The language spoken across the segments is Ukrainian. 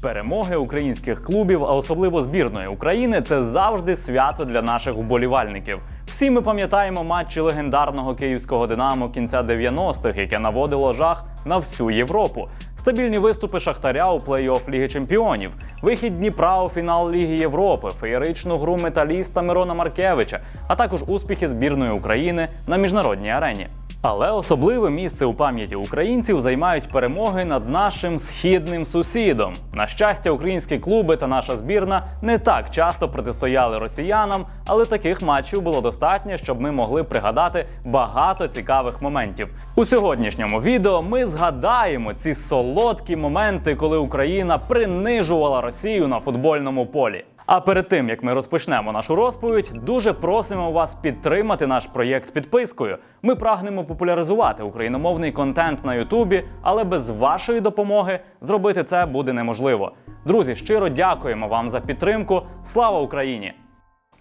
Перемоги українських клубів, а особливо збірної України, це завжди свято для наших вболівальників. Всі ми пам'ятаємо матчі легендарного київського Динамо кінця 90-х, яке наводило жах на всю Європу. Стабільні виступи Шахтаря у плей-офф Ліги Чемпіонів, вихід Дніпра у фінал Ліги Європи, феєричну гру металіста Мирона Маркевича, а також успіхи збірної України на міжнародній арені. Але особливе місце у пам'яті українців займають перемоги над нашим східним сусідом. На щастя, українські клуби та наша збірна не так часто протистояли росіянам, але таких матчів було достатньо, щоб ми могли пригадати багато цікавих моментів. У сьогоднішньому відео ми згадаємо ці солодкі моменти, коли Україна принижувала Росію на футбольному полі. А перед тим як ми розпочнемо нашу розповідь, дуже просимо вас підтримати наш проєкт підпискою. Ми прагнемо популяризувати україномовний контент на Ютубі, але без вашої допомоги зробити це буде неможливо. Друзі, щиро дякуємо вам за підтримку. Слава Україні!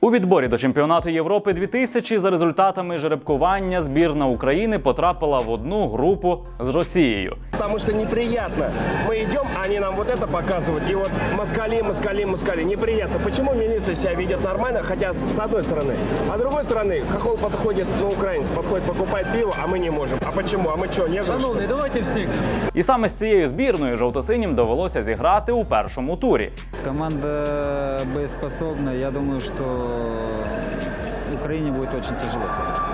У відборі до чемпіонату Європи 2000 за результатами жеребкування збірна України потрапила в одну групу з Росією. Потому что неприятно. Мы идем, а они нам вот это показывают. И вот москали, москали, москали. Неприятно. Почему милиция себя ведет нормально, хотя с с одной стороны. А с другой стороны, хохол подходит, ну, украинец подходит, покупает пиво, а мы не можем. А почему? А мы что, не что ли? давайте всіх. І саме з цією збірною жовтосинім довелося зіграти у першому турі. Команда боеспособна. Я думаю, что Украине будет очень тяжело с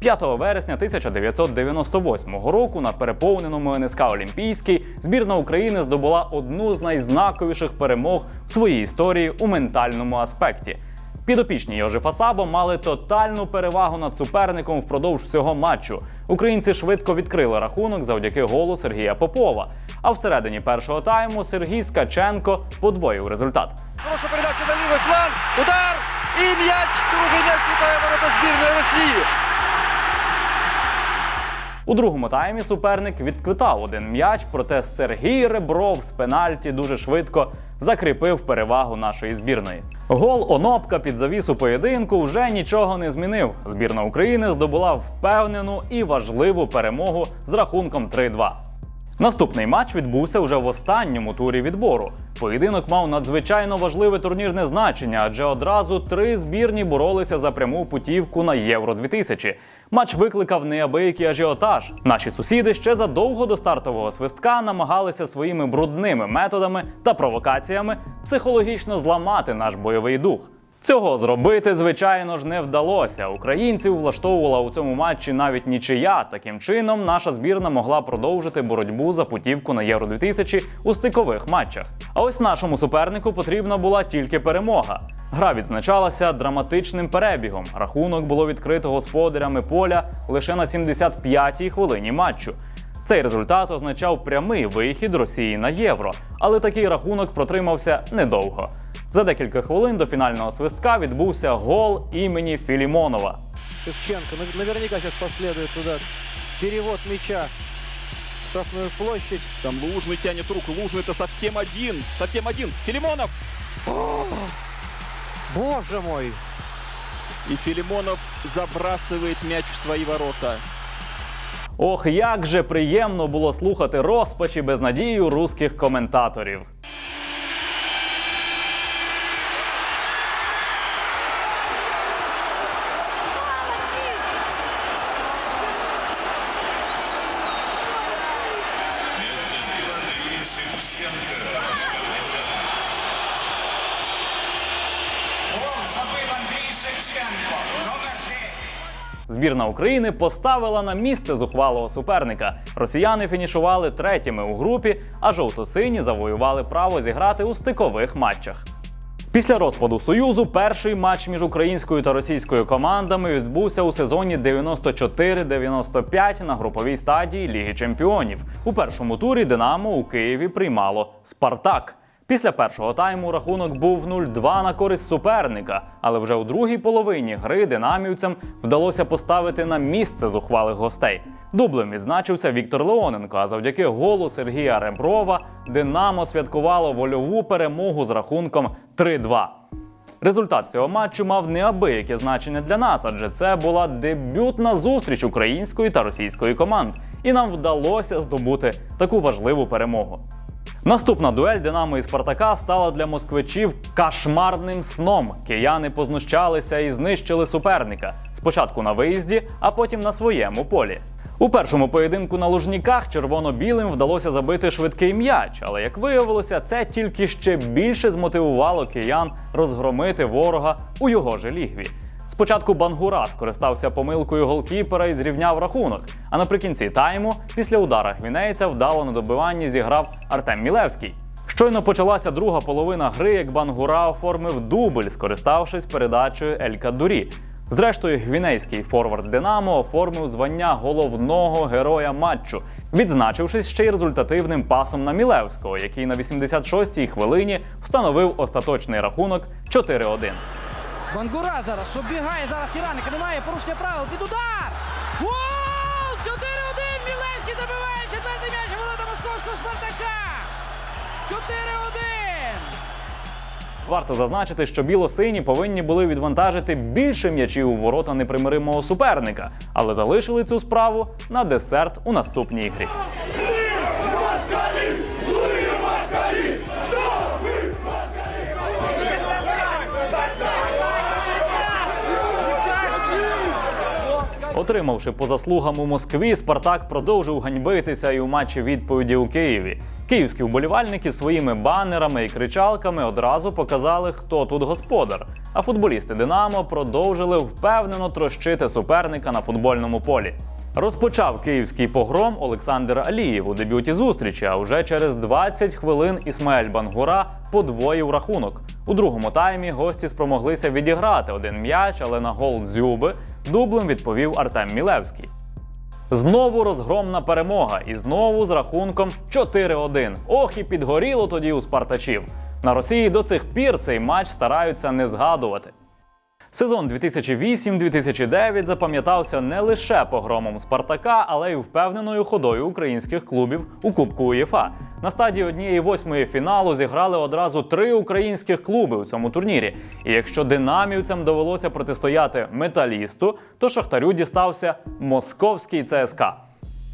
5 вересня 1998 року на переповненому НСК Олімпійський збірна України здобула одну з найзнаковіших перемог в своїй історії у ментальному аспекті. Підопічні Йожифа Сабо мали тотальну перевагу над суперником впродовж всього матчу. Українці швидко відкрили рахунок завдяки голу Сергія Попова. А всередині першого тайму Сергій Скаченко подвоїв результат. Хороша передача на лівий фланг. Удар! І м'яч. Другий м'яч вітає ворота збірної Росії. У другому таймі суперник відквитав один м'яч, проте Сергій Ребров з пенальті дуже швидко закріпив перевагу нашої збірної. Гол Онопка під завісу поєдинку вже нічого не змінив. Збірна України здобула впевнену і важливу перемогу з рахунком 3-2. Наступний матч відбувся вже в останньому турі відбору. Поєдинок мав надзвичайно важливе турнірне значення, адже одразу три збірні боролися за пряму путівку на Євро 2000. Матч викликав неабиякий ажіотаж. Наші сусіди ще задовго до стартового свистка намагалися своїми брудними методами та провокаціями психологічно зламати наш бойовий дух. Цього зробити, звичайно ж, не вдалося. Українців влаштовувала у цьому матчі навіть нічия. Таким чином, наша збірна могла продовжити боротьбу за путівку на Євро 2000 у стикових матчах. А ось нашому супернику потрібна була тільки перемога. Гра відзначалася драматичним перебігом. Рахунок було відкрито господарями поля лише на 75-й хвилині матчу. Цей результат означав прямий вихід Росії на євро, але такий рахунок протримався недовго. За декілька хвилин до фінального свистка відбувся гол імені Філімонова. Шевченко нав- наверняка сейчас последует туда перевод мяча в штрафную площадь. Там Лужный тянет руку. Лужный это совсем один. Совсем один. Филимонов. Боже мой! И Филимонов забрасывает мяч в свои ворота. Ох, як же приємно було слухати розпач і безнадію руських коментаторів. Шевченко, номер 10. Збірна України поставила на місце зухвалого суперника. Росіяни фінішували третіми у групі, а жовто-сині завоювали право зіграти у стикових матчах. Після розпаду Союзу перший матч між українською та російською командами відбувся у сезоні 94-95 на груповій стадії Ліги Чемпіонів. У першому турі Динамо у Києві приймало Спартак. Після першого тайму рахунок був 0-2 на користь суперника, але вже у другій половині гри динамівцям вдалося поставити на місце зухвалих гостей. Дублем відзначився Віктор Леоненко, а завдяки голу Сергія Реброва Динамо святкувало вольову перемогу з рахунком 3-2. Результат цього матчу мав неабияке значення для нас, адже це була дебютна зустріч української та російської команд, і нам вдалося здобути таку важливу перемогу. Наступна дуель Динамо і Спартака стала для москвичів кошмарним сном. Кияни познущалися і знищили суперника. Спочатку на виїзді, а потім на своєму полі. У першому поєдинку на лужніках червоно-білим вдалося забити швидкий м'яч, але як виявилося, це тільки ще більше змотивувало киян розгромити ворога у його же лігві. Спочатку Бангура скористався помилкою голкіпера і зрівняв рахунок. А наприкінці тайму, після удара гвінейця, вдало на добиванні зіграв Артем Мілевський. Щойно почалася друга половина гри, як Бангура оформив дубль, скориставшись передачею Ель Кадурі. Зрештою, гвінейський форвард Динамо оформив звання головного героя матчу, відзначившись ще й результативним пасом на Мілевського, який на 86-й хвилині встановив остаточний рахунок 4-1. Бангура зараз оббігає зараз Іраника. Немає порушення правил. Під удар! Гол! 4-1! Мілевський забиває четвертий м'яч ворота московського Спартака! 4-1! Варто зазначити, що біло-сині повинні були відвантажити більше м'ячів у ворота непримиримого суперника, але залишили цю справу на десерт у наступній грі. Отримавши по заслугам у Москві, Спартак продовжив ганьбитися і у матчі відповіді у Києві. Київські вболівальники своїми банерами і кричалками одразу показали, хто тут господар. А футболісти Динамо продовжили впевнено трощити суперника на футбольному полі. Розпочав київський погром Олександр Алієв у дебюті зустрічі. А вже через 20 хвилин Ісмаель Бангура подвоїв рахунок. У другому таймі гості спромоглися відіграти один м'яч, але на гол дзюби дублем відповів Артем Мілевський. Знову розгромна перемога, і знову з рахунком 4-1. Ох, і підгоріло тоді у спартачів. На Росії до цих пір цей матч стараються не згадувати. Сезон 2008-2009 запам'ятався не лише погромом Спартака, але й впевненою ходою українських клубів у Кубку УЄФА. На стадії однієї восьмої фіналу зіграли одразу три українських клуби у цьому турнірі. І якщо динамівцям довелося протистояти металісту, то Шахтарю дістався московський ЦСКА.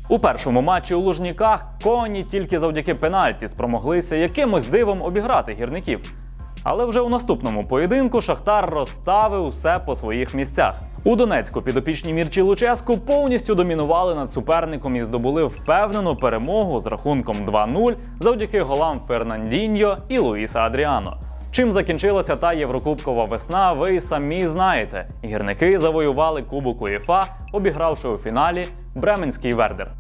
У першому матчі у Лужніках коні тільки завдяки пенальті спромоглися якимось дивом обіграти гірників. Але вже у наступному поєдинку Шахтар розставив усе по своїх місцях. У Донецьку підопічні Мірчі Луческу повністю домінували над суперником і здобули впевнену перемогу з рахунком 2-0 завдяки голам Фернандіньо і Луїса Адріано. Чим закінчилася та Єврокубкова весна, ви самі знаєте. Гірники завоювали Кубок УЄФА, обігравши у фіналі Бременський Вердер.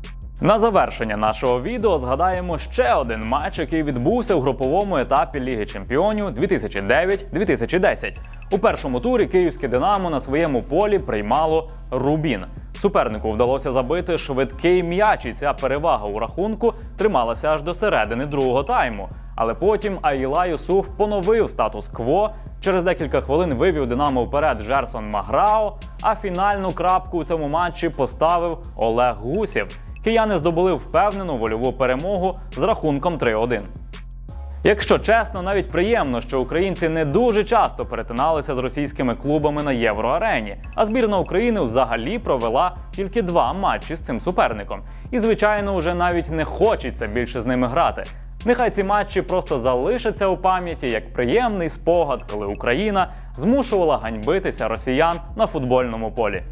На завершення нашого відео згадаємо ще один матч, який відбувся у груповому етапі Ліги Чемпіонів 2009-2010. У першому турі київське Динамо на своєму полі приймало Рубін. Супернику вдалося забити швидкий м'яч, і ця перевага у рахунку трималася аж до середини другого тайму. Але потім Аїла Юсуф поновив статус-кво. Через декілька хвилин вивів Динамо вперед Жерсон Маграо, а фінальну крапку у цьому матчі поставив Олег Гусєв. Кияни здобули впевнену вольову перемогу з рахунком 3-1. Якщо чесно, навіть приємно, що українці не дуже часто перетиналися з російськими клубами на євроарені, а збірна України взагалі провела тільки два матчі з цим суперником. І, звичайно, вже навіть не хочеться більше з ними грати. Нехай ці матчі просто залишаться у пам'яті як приємний спогад, коли Україна змушувала ганьбитися росіян на футбольному полі.